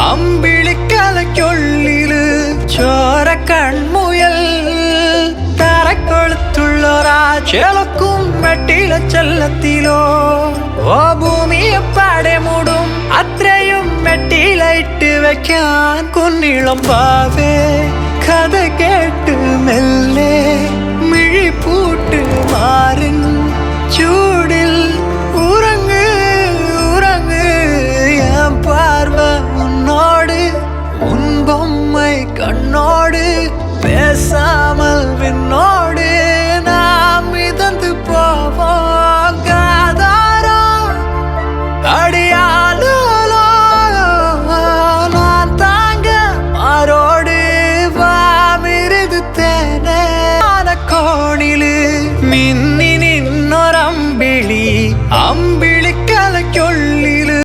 അമ്പിളിക്കലയ്ക്കുള്ളിൽ ചോര കൺമുയൽ തറക്കൊളുത്തുള്ളൊരാ ചെളക്കും വെട്ടില ചെല്ലത്തിലോ ഓ ഭൂമിയെ പാടെ മൂടും അത്രയും വെട്ടിലയിട്ട് വെക്കാൻ കുന്നിളം പാവേ. കഥ കേട്ട് മെല്ലെ മിഴിപ്പൂട്ട് മാറുന്നു ചൂട് கண்ணோடு பேசாமல் விண்ணோடு நாம் மிதந்து போவோம். காதாரோ அடியாலோ நான் தாங்க மாரோடு வாமிருது தேனே. கோணிலு மின்னி நின்னொரம்பிழி